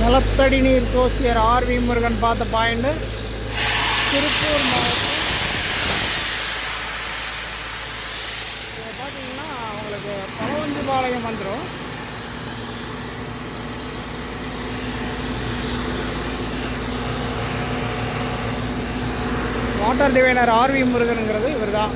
நிலத்தடி நீர் சோசியர் ஆர்வி முருகன் பார்த்த பாயிண்ட். திருப்பூர் மாவட்டம். இதை பார்த்தீங்கன்னா உங்களுக்கு பழவஞ்சிபாளையம் வந்துடும் வாட்டர் டிவைனர் ஆர்வி முருகனுங்கிறது இவர் தான்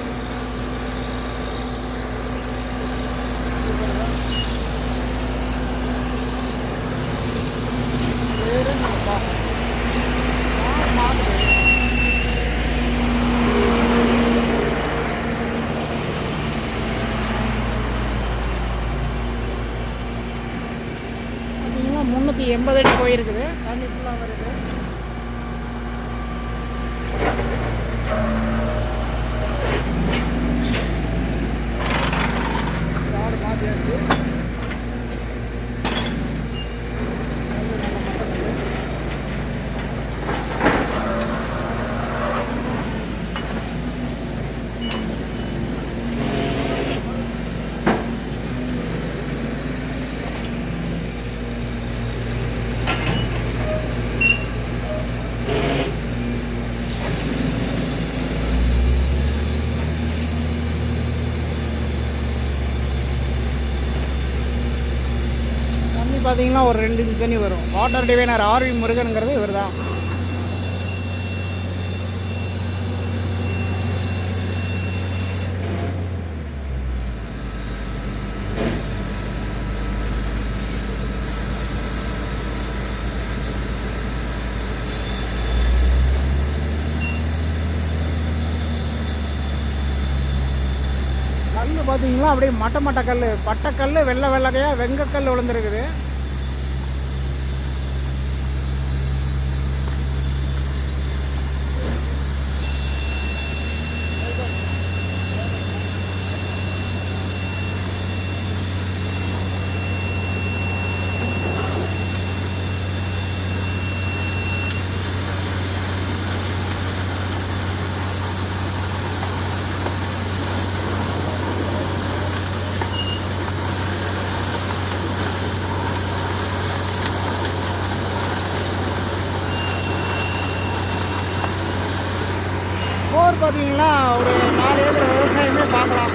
பார்த்தீங்கன்னா முந்நூற்றி எண்பது அடி போயிருக்குது. தண்ணி ஃபுல்லாக வருது. பார்த்தீங்கன்னா ஒரு ரெண்டு இன்ச்சு தண்ணி வரும் வாட்டர் டிவைனர் ஆர்வி முருகனுங்கிறது இவர் தான் கல் பார்த்தீங்கன்னா அப்படியே மட்ட மட்ட கல் பட்டக்கல் வெள்ளை வெள்ளகையாக வெங்கக்கல் விழுந்துருக்குது. போர் பார்த்தீங்கன்னா ஒரு நாலு ஏக்கர் விவசாயமே பார்க்கலாம்.